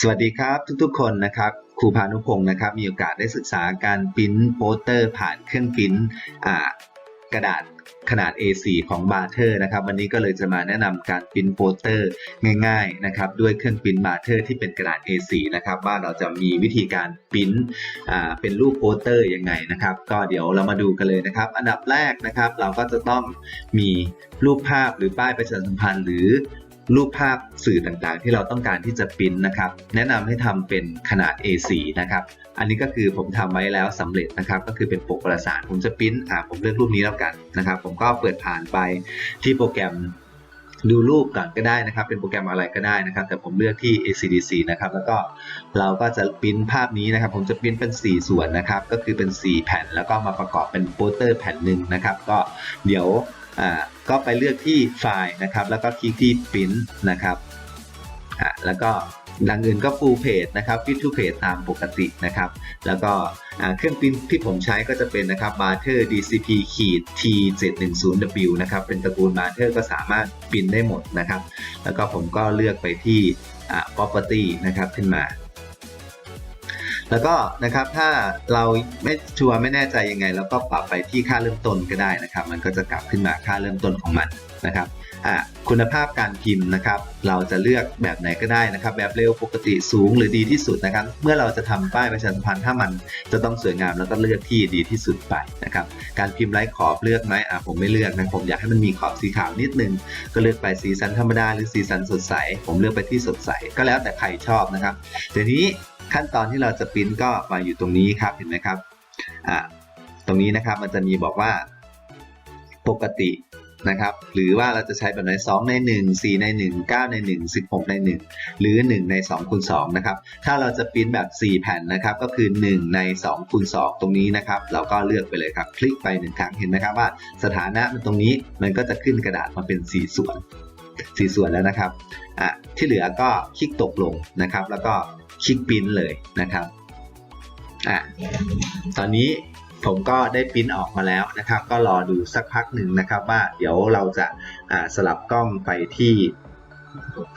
สวัสดีครับทุกๆ คนนะครับครูพานุพงศ์นะครับมีโอกาสได้ศึกษาการปริ้นโปสเตอร์ผ่านเครื่องปริ้นอ่ากระดาษขนาด A4 ของบาร์เทอร์นะครับวันนี้ก็เลยจะมาแนะนำการปริ้นโปสเตอร์ง่ายๆนะครับด้วยเครื่องปริ้นบาร์เทอร์ที่เป็นกระดาษ A4 นะครับว่าเราจะมีวิธีการปริ้นอ่าเป็นรูปโปสเตอร์ยังไงนะครับก็เดี๋ยวเรามาดูกันเลยนะครับ อันดับแรกนะครับเราก็จะต้องมีรูปภาพหรือป้ายประชาสัมพันธ์หรือ รูปภาพสื่อต่างๆ ที่เราต้องการที่จะปริ้นนะครับ แนะนำให้ทำเป็นขนาด A4 นะครับ อันนี้ก็คือผมทำไว้แล้วสำเร็จนะครับ ก็คือเป็นปกประสานผมจะปริ้นอ่าผมเลือกรูปนี้แล้วกันนะครับ ผมก็เปิดผ่านไปที่โปรแกรมดูรูปก่อนก็ได้นะครับ เป็นโปรแกรมอะไรก็ได้นะครับ แต่ผมเลือกที่ ACDC นะครับ แล้วก็เราก็จะปริ้นภาพนี้นะครับ ผมจะปริ้นเป็น 4 ส่วนนะครับ ก็คือเป็น 4 แผ่น แล้วก็มาประกอบเป็นโปสเตอร์แผ่นหนึ่งนะครับ ก็เดี๋ยว อ่าก็ไปเลือกที่ไฟล์นะครับ แล้วก็คลิกที่ print นะครับอ่าแล้วก็ดังอื่นก็ full page นะครับ fit to page ตามปกตินะครับ แล้วก็เครื่องพิมพ์ที่ผมใช้ก็จะเป็นนะครับ Barter DCP ขีด T 7 1 0 W นะครับ เป็นตระกูล Barter ก็สามารถพิมพ์ได้หมดนะครับ แล้วก็ผมก็เลือกไปที่อ่า property นะครับขึ้นมา แล้วก็นะครับถ้าเราไม่ชัวร์ไม่แน่ใจยังไงเราก็ปรับไปที่ค่าเริ่มต้นก็ได้นะครับ มันก็จะกลับขึ้นมาค่าเริ่มต้นของมันนะครับคุณภาพการพิมพ์นะครับ เราจะเลือกแบบไหนก็ได้นะครับ แบบเร็วปกติสูงหรือดีที่สุดนะครับ เมื่อเราจะทำป้ายประชาสัมพันธ์ถ้ามันจะต้องสวยงามแล้วก็เลือกที่ดีที่สุดไปนะครับ การพิมพ์ไร้ขอบเลือกไหมอะผมไม่เลือกนะผมอยากให้มันมีขอบสีขาวนิดนึง ก็เลือกไปสีสันธรรมดาหรือสีสันสดใส ผมเลือกไปที่สดใส ก็แล้วแต่ใครชอบนะครับเดี๋ยวนี้ ขั้นตอนที่เราจะปริ้นก็มาอยู่ตรงนี้ครับเห็นไหมครับอ่าตรงนี้นะครับมันจะมีบอกว่าปกตินะครับหรือว่าเราจะใช้แบบไหน2ใน 1 4 ใน 1 9 ใน 1 16 ใน 1 หรือ 1 ใน2คูณ2นะครับถ้าเราจะปริ้นแบบ 4 แผ่นนะครับก็คือ 1 ใน2คูณ2ตรงนี้นะครับเราก็เลือกไปเลยครับ คลิกไปหนึ่งครั้งเห็นไหมครับว่าสถานะมันตรงนี้มันก็จะขึ้นกระดาษมาเป็น 4 ส่วน 4 ส่วนแล้วนะครับอะที่เหลือก็คลิกตกลงนะครับ แล้วก็ คลิกปิ้นเลยนะครับอะตอนนี้ผมก็ได้ปิ้นออกมาแล้วนะครับ ก็รอดูสักพักหนึ่งนะครับ ว่าเดี๋ยวเราจะอ่าสลับกล้องไปที่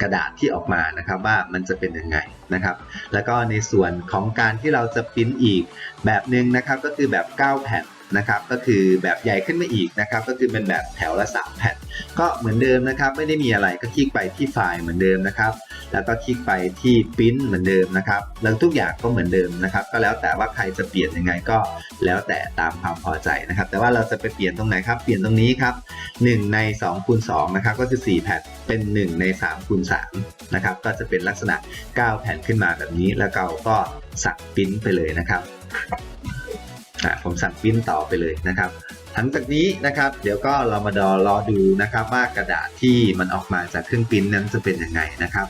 กระดาษที่ออกมานะครับว่ามันจะเป็นยังไงนะครับ แล้วก็ในส่วนของการที่เราจะปริ้นอีกแบบหนึ่งนะครับ ก็คือแบบ 9 แผ่น นะครับก็คือแบบใหญ่ขึ้นมาอีกนะครับก็คือเป็นแบบแถวละ 3 แผ่น ก็เหมือนเดิมนะครับ ไม่ได้มีอะไรก็คลิกไปที่ไฟล์เหมือนเดิมนะครับ แล้วก็คลิกไปที่ปริ้นเหมือนเดิมนะครับแล้วทุกอย่างก็เหมือนเดิมนะครับ ก็แล้วแต่ว่าใครจะเปลี่ยนยังไงก็แล้วแต่ตามความพอใจนะครับ แต่ว่าเราจะไปเปลี่ยนตรงไหนครับ เปลี่ยนตรงนี้ครับ1ใน2คูณ2นะครับก็คือ4แผ่นเป็น 1 ใน3คูณ3นะครับก็จะเป็นลักษณะ 9 แผ่นขึ้นมาแบบนี้แล้วเราก็สั่งปริ้นไปเลยนะครับ ผมสั่งปริ้นต่อไปเลยนะครับหลังจากนี้นะครับ เดี๋ยวก็เรามาดอรอดูนะครับ ว่ากระดาษที่มันออกมาจากเครื่องปริ้นนั้นจะเป็นยังไงนะครับ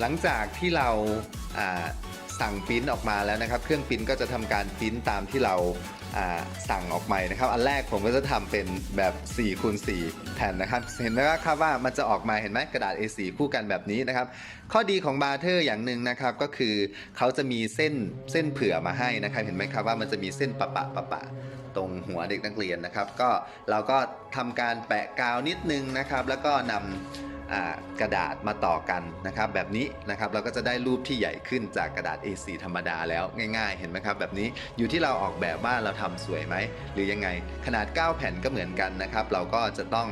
หลังจากที่เราสั่งปิ้นออกมาแล้วนะครับ เครื่องปิ้นก็จะทำการปิ้นตามที่เราสั่งออกมานะครับ อันแรกผมก็จะทำเป็นแบบ4คูณ4แผ่นนะครับ เห็นไหมครับว่ามันจะออกมาเห็นไหมกระดาษ A4 คู่กันแบบนี้นะครับ ข้อดีของบาร์เทอร์อย่างหนึ่งนะครับ ก็คือเขาจะมีเส้นเส้นเผื่อมาให้นะครับ เห็นไหมครับว่ามันจะมีเส้นปะปะปะปะตรงหัวเด็กนักเรียนนะครับ ก็เราก็ทำการแปะกาวนิดนึงนะครับ แล้วก็นำอ่า กระดาษมาต่อกันนะครับแบบนี้นะครับเราก็จะได้รูปที่ใหญ่ขึ้นจากกระดาษ A4 ธรรมดาแล้วง่าย ๆ เห็นไหมครับแบบนี้อยู่ที่เราออกแบบว่าเราทำสวยไหมหรือยังไงขนาด 9 แผ่นก็เหมือนกันนะครับเราก็จะต้อง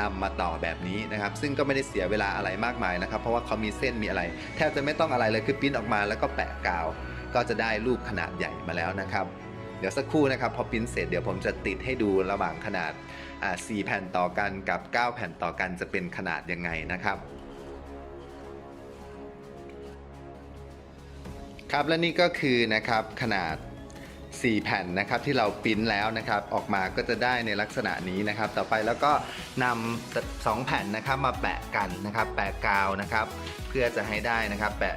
นำมาต่อแบบนี้นะครับ ซึ่งก็ไม่ได้เสียเวลาอะไรมากมายนะครับ เพราะว่าเขามีเส้นมีอะไร แทบจะไม่ต้องอะไรเลยคือปิ้นออกมาแล้วก็แปะกาว ก็จะได้รูปขนาดใหญ่มาแล้วนะครับ เดี๋ยวสักครู่นะครับพอปริ้นเสร็จเดี๋ยวผมจะติดให้ดูระหว่างขนาดา4แผ่นต่อกันกับ 9 แผ่นต่อกันจะเป็นขนาดยังไงนะครับครับและนี่ก็คือนะครับขนาด 4 แผ่นนะครับที่เราปิ้นแล้วนะครับออกมาก็จะได้ในลักษณะนี้นะครับ ต่อไปแล้วก็นำสองแผ่นนะครับมาแปะกันนะครับ แปะกาวนะครับ เพื่อจะให้ได้นะครับแปะ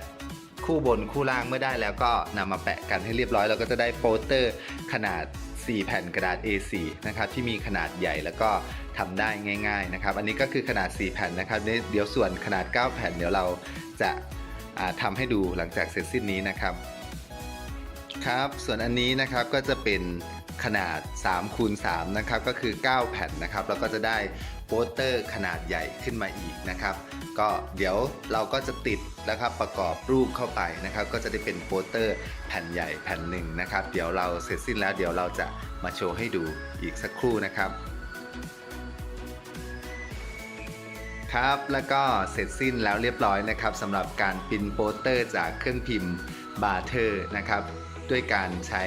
คู่บนคู่ล่างเมื่อได้แล้วก็นำมาแปะกันให้เรียบร้อยเราก็จะได้โปสเตอร์ขนาด 4 แผ่นกระดาษ A4 นะครับที่มีขนาดใหญ่แล้วก็ทำได้ง่าย ๆนะครับ อันนี้ก็คือขนาด 4 แผ่นนะครับเดี๋ยวส่วนขนาด 9 แผ่นเดี๋ยวเราจะาทำให้ดูหลังจากเสร็จสิ้นนี้นะครับครับ ส่วนอันนี้นะครับก็จะเป็น ขนาด3คูณ3นะครับก็คือ 9 แผ่นนะครับเราก็จะได้โปสเตอร์ขนาดใหญ่ขึ้นมาอีกนะครับ ก็เดี๋ยวเราก็จะติดนะครับประกอบรูปเข้าไปนะครับ ก็จะได้เป็นโปสเตอร์แผ่นใหญ่แผ่นหนึ่งนะครับ เดี๋ยวเราเสร็จสิ้นแล้วเดี๋ยวเราจะมาโชว์ให้ดูอีกสักครู่นะครับครับแล้วก็เสร็จสิ้นแล้วเรียบร้อยนะครับสำหรับการพิมพ์โปสเตอร์จากเครื่องพิมพ์บาร์เทอร์นะครับ ด้วยการใช้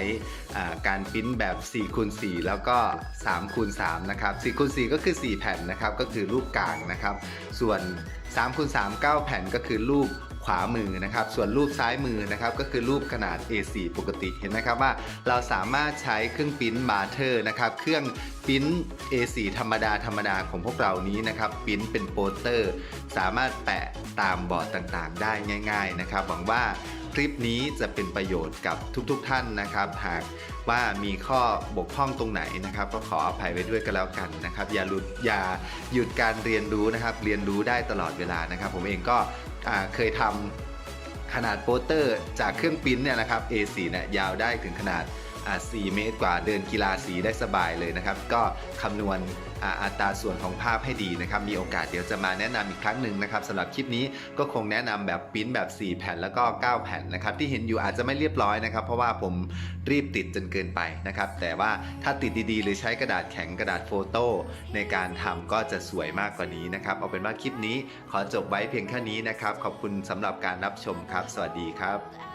การพิมพ์แบบ4คูณ4แล้วก็3คูณ3นะครับ4คูณ4ก็คือ 4 แผ่นนะครับก็คือรูปกลางนะครับ ส่วน3คูณ3 9 แผ่นก็คือรูปขวามือนะครับ ส่วนรูปซ้ายมือนะครับก็คือรูปขนาด A4 ปกติเห็นไหมครับว่าเราสามารถใช้เครื่องพิมพ์บาเทอร์นะครับเครื่องพิมพ์ A4 ธรรมดาธรรมดาของพวกเรานี้นะครับพิมพ์เป็นโปสเตอร์ สามารถแปะตามบอร์ดต่างๆ ได้ง่าย ๆ นะครับหวังว่า ลิปนี้จะเป็นประโยชน์กับทุกๆท่านนะครับ หากว่ามีข้อบกพร่องตรงไหนนะครับ ก็ขออภัยไว้ด้วยก็แล้วกันนะครับ อย่าหลุดอย่าหยุดการเรียนรู้นะครับ เรียนรู้ได้ตลอดเวลานะครับ ผมเองก็เคยทำขนาดโปสเตอร์จากเครื่องปริ้นเนี่ยนะครับ A4 เนี่ยยาวได้ถึงขนาด 4 เมตรกว่าเดินกีฬาสีได้สบายเลยนะครับ ก็คำนวณอัตราส่วนของภาพให้ดีนะครับ มีโอกาสเดี๋ยวจะมาแนะนำอีกครั้งหนึ่งนะครับสำหรับคลิปนี้ก็คงแนะนำแบบปิ้นแบบ 4 แผ่นแล้วก็ 9 แผ่นนะครับ ที่เห็นอยู่อาจจะไม่เรียบร้อยนะครับ เพราะว่าผมรีบติดจนเกินไปนะครับ แต่ว่าถ้าติดดีๆ หรือใช้กระดาษแข็งกระดาษโฟโต้ในการทำก็จะสวยมากกว่านี้นะครับ เอาเป็นว่าคลิปนี้ขอจบไว้เพียงแค่นี้นะครับ ขอบคุณสำหรับการรับชมครับ สวัสดีครับ